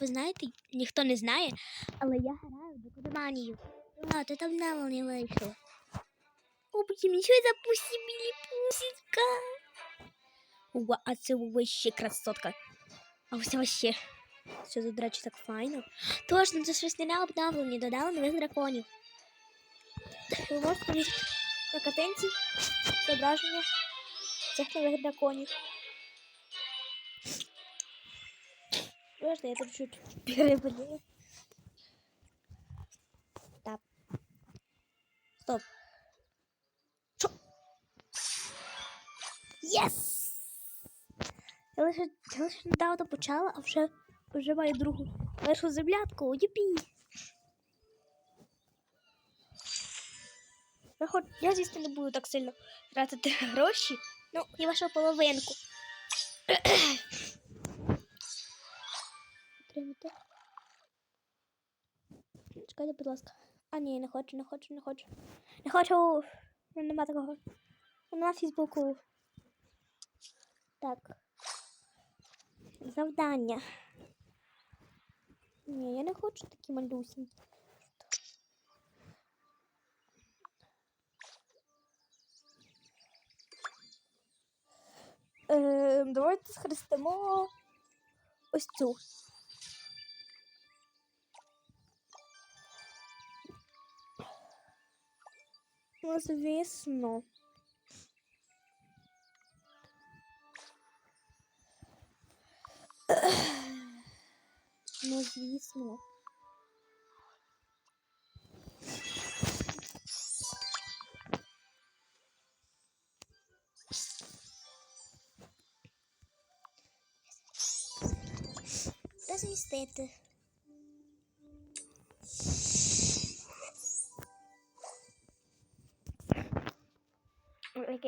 ви знаєте, ніхто не знає, але я граю в Докодоманію. А, то там навал не вийшло. О, потім нічого запусти мені пусінька. Ува, а це вообще красотка. А ось вообще. Все до речі, так файно. Точно, це щось не на обновлення, додали нових драконів. Ви можете побачити на картинці зображення цих нових драконів. Подожди, я тут чуть переболею. Так. Стоп. Що? Єс! Я лише, я лише недавно почала, а вже, вже маю другу першу землятку. Юпі! Я, хоч, я, звісно, не буду так сильно тратити гроші. Ну, і вашу половинку. Отримати. Чекайте, будь ласка. А, ні, не хочу, не хочу, не хочу. Не хочу. Нема такого. Нема Фейсбуку. Так. Завдання. Ні, я не хочу такі малюсінькі. Е, давайте схрестимо ось цю. Ну, звісно. Ну, звісно. Розмістити.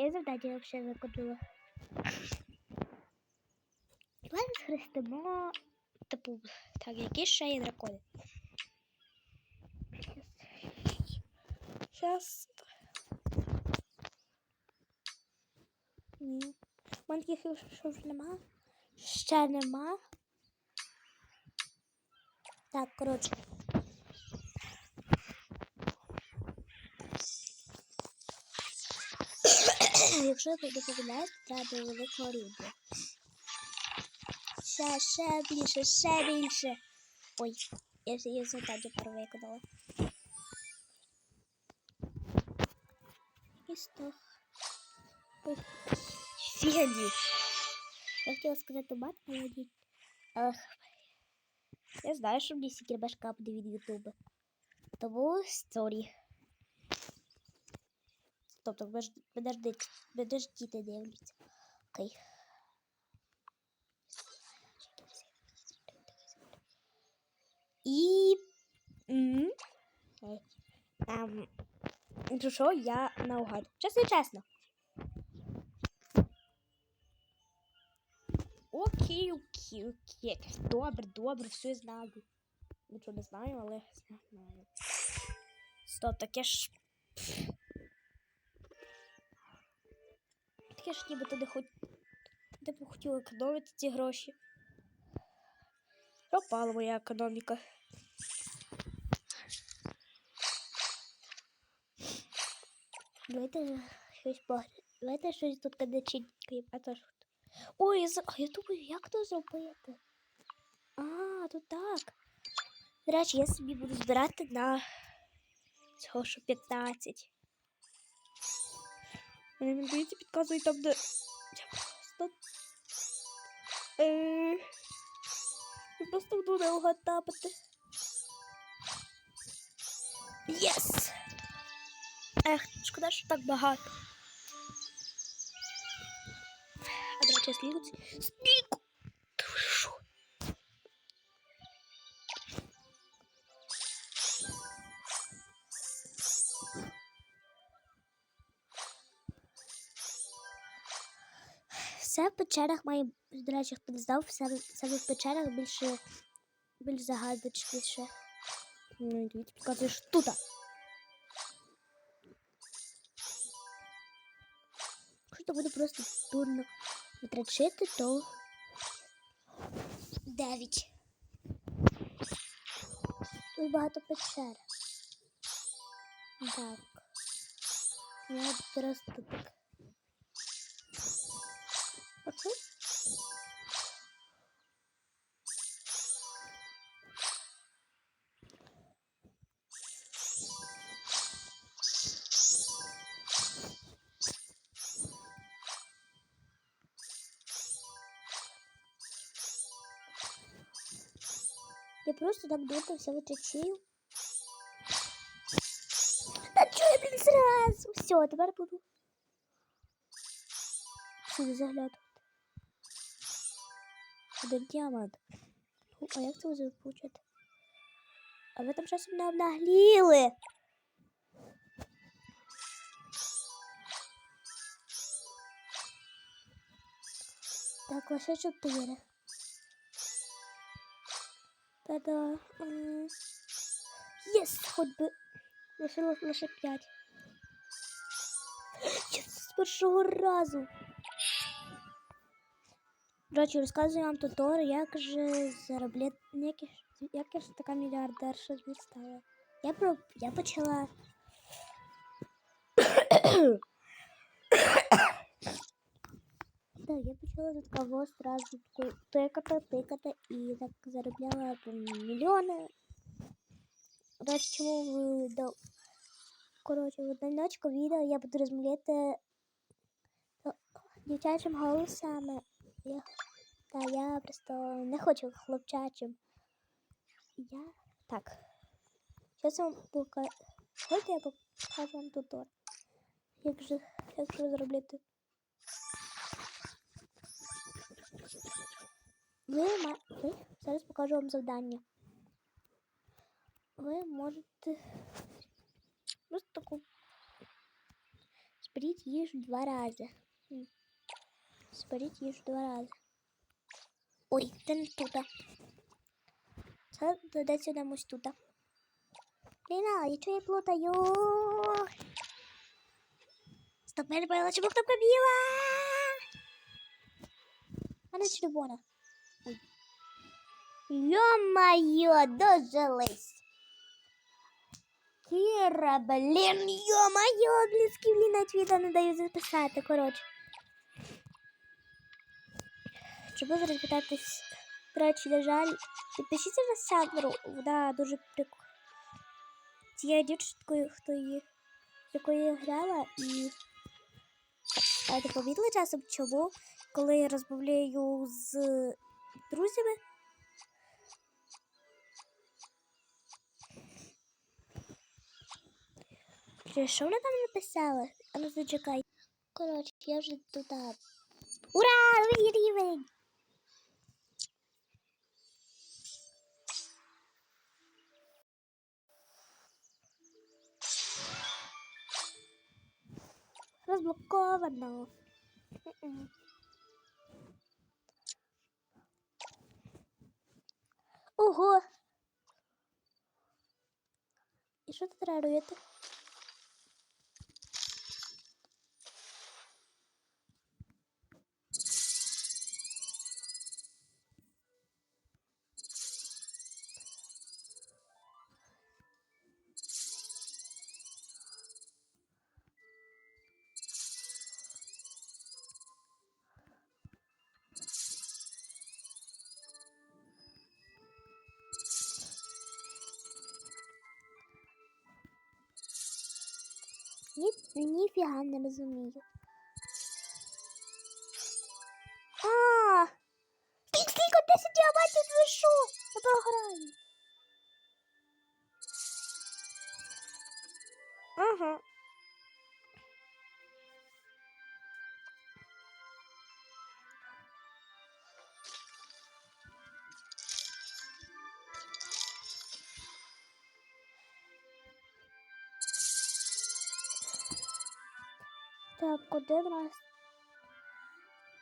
Яке завдання я взагалі виконала? Давайте схрестимо. Типу, так, які ще є дракони? Зараз. Ні. У що вже нема. Ще нема. Так, коротше. Якщо ви помиляєте, треба великого рівня. Ще, ще більше, ще більше. Ой, я її завдання перевиконала. І стох. Фігані. Я хотіла сказати мат, але ні. Ах, я знаю, що мені стільки башка буде від Ютуба. Тому сорі. Стоп, так подожди, подожди, подожди, дивляться. Окей. І... М, Ой. Ем, ну що, я наугад. Чесно, чесно. Окей, окей, окей. Добре, добре, все знаю. Нічого не знаю, але знаю. Стоп, таке ж. Таке ж ніби туди хоч. Б хотіла економити ці гроші. Пропала моя економіка. Давайте щось поглянемо. Давайте щось тут кадаченькає. А то ж. Ой, я, за- а я думаю, як то зробити? А, то так. До речі, я собі буду збирати на цього, що 15. Мені він дивіться, підказує там, де. Я просто. Е... Я просто буду довго тапати. Єс! Ех, шкода, що так багато. А давайте речі, слігу. Печерах має, до речі, хто не знав, все, все в печерах більше, більш загадочніше. Ну, і дивіться, підказуєш тут. Якщо то буде просто дурно витрачити, то 9. Тут багато печер. Так. Я просто так. Я просто так дуто все витрачаю. Та чё я, блин, сразу? Все, тепер буду сюди заглядувати. Один діамант. Ну, а як це получити? А ви там часом не обнагліли. Так, лише чотири. Та-да. Єс, хоч би. Лишилось лише п'ять. Єс, з першого разу. До речі, розказую вам тутор, як же заробляти, як, я ж- така мільярдерша стала. Я, про, я почала Так, я почала тут кого сразу тикати, тикати і так заробляла там мільйони. Речі, чому ви до... Коротше, в одиночку відео я буду розмовляти дівчачим голосами. Я... Та я просто не хочу хлопчачим. Я... Так. Зараз вам покажу. Хочете я покажу вам тутор. Як же, як же заробляти Ви, ви зараз покажу вам завдання. Ви можете просто таку зберіть їжу два рази. М. Зберіть їжу два рази. Ой, це не тут. Це додеться нам ось тут. Ліна, я чого я плутаю? Стоп, я не поняла, чому кнопка біла? А не червона. Ё-моё, дожились. Кіра, блін, ё-моё, англійський, блін, навіть відео не даю записати, коротше. Щоб ви зараз до речі, на жаль, підпишіться на Сандру, вона дуже прикольна. Цією дівчинкою, хто її, якою я грала, і а, часом, чому, коли я розмовляю з друзями, що вони там написали? А ну зачекай. Коротше, я вже тут. а, Ура! Новий рівень! Розблоковано. Ого! І що тут треба робити? Ні, ніфіга не розумію. А! Скільки 10 діамантів ви що? Я програю. Ага. Так, один раз.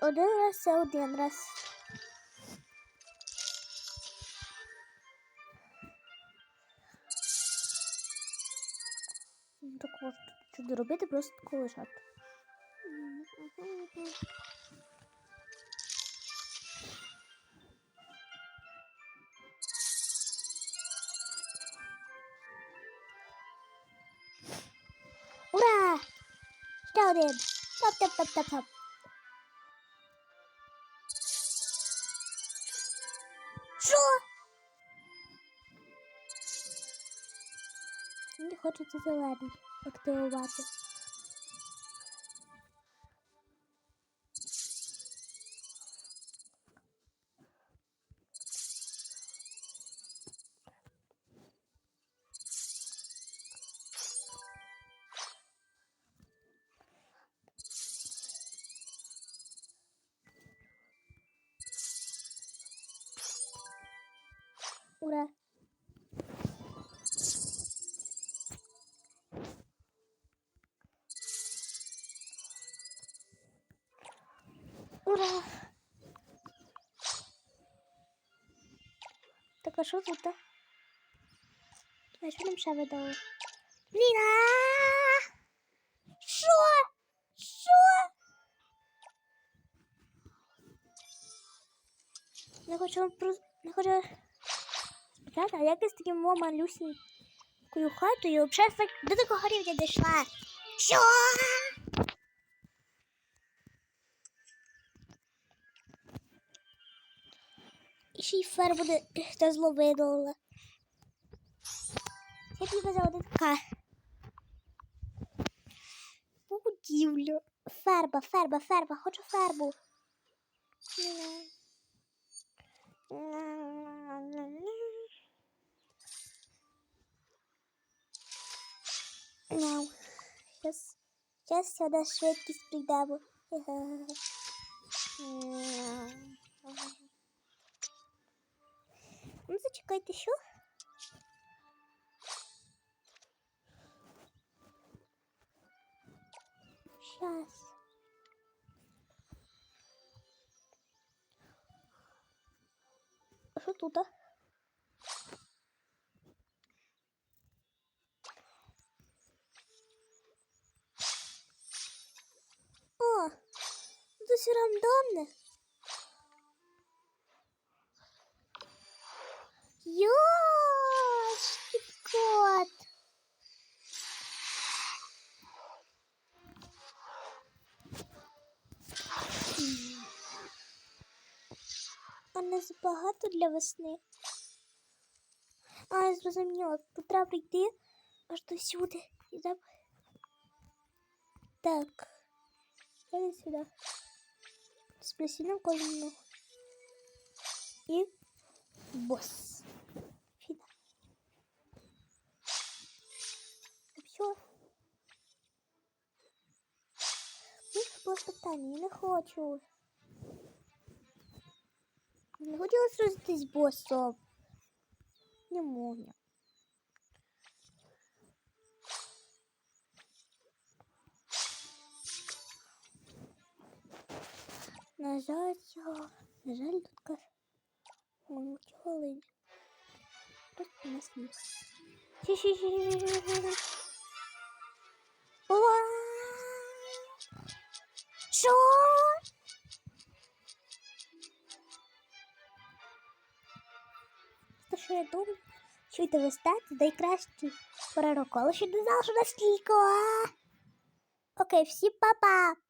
Один раз це один раз. Так що не робити, просто таку лежати. ще один. Топ-топ-топ-топ-топ. Що? Мені хочеться зелений активувати. Ура! Так а що тут? а? Що нам ще видало? Блін! Що? Що? Не хочу про... Не хочу спитати, а як я во малюсенькою хатою взагалі до такого рівня дійшла? Що? І ще й ферму не та зло видала. Я тобі казала, де така. Будівлю. Ферба, ферба, ферба, хочу фербу. Мяу. Сейчас, сейчас сюда швидкість прийдемо. Ну, зачекайте, що? Сейчас. А що тут? а? А нас багато для весни. А, я зрозуміла, тут треба прийти аж до сюди. І там... Так. Я сюди. З плесіном кожного. І босс. Фіна. Все. Ну, було питання, я не хочу. Не хотіла сразитись з боссом. Не можна. На жаль. На жаль, тут. Он лить? Просто на сніг. Чуєте ви стати найкращий пророк, але ще не знала, що. Окей, всі па-па!